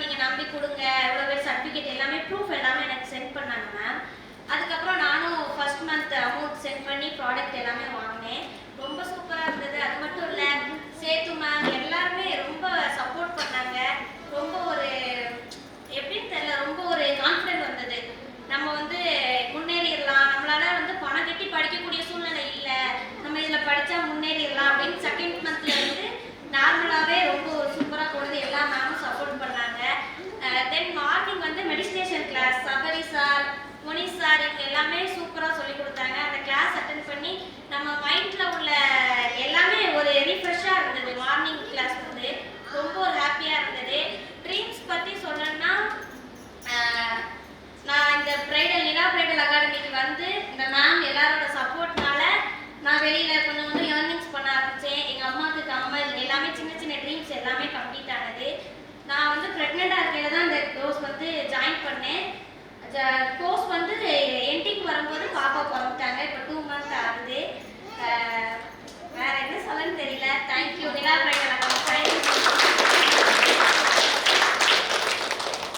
நீங்க நம்பி கொடுங்க. இவ்வளவு பேர் சர்டிபிகேட் எல்லாமே எல்லாமே சூப்பராக சொல்லி கொடுத்தாங்க. அந்த கிளாஸ் அட்டன் பண்ணி நம்ம மைண்டில் உள்ள எல்லாமே ஒரு ரீஃப்ரெஷ்ஷாக இருந்தது. மார்னிங் கிளாஸ் வந்து ரொம்ப ஒரு ஹாப்பியாக இருந்தது. ட்ரீம்ஸ் பற்றி சொல்லணும்னா நான் இந்த பிரைடல் நிலா பிரைடல் அகாடமிக்கு வந்து இந்த மேம் எல்லாரோட சப்போர்ட்னால நான் வெளியில் கொஞ்சம் கொஞ்சம் ஏர்னிங்ஸ் பண்ண ஆரம்பித்தேன் எங்கள் அம்மாவுக்கு அம்மா எல்லாமே சின்ன சின்ன ட்ரீம்ஸ் எல்லாமே கம்ப்ளீட் ஆனது. நான் வந்து ப்ரெக்னெண்டாக இருக்கையில் தான் இந்த கோர்ஸ் வந்து ஜாயின் பண்ணேன். கோர்ஸ் வந்து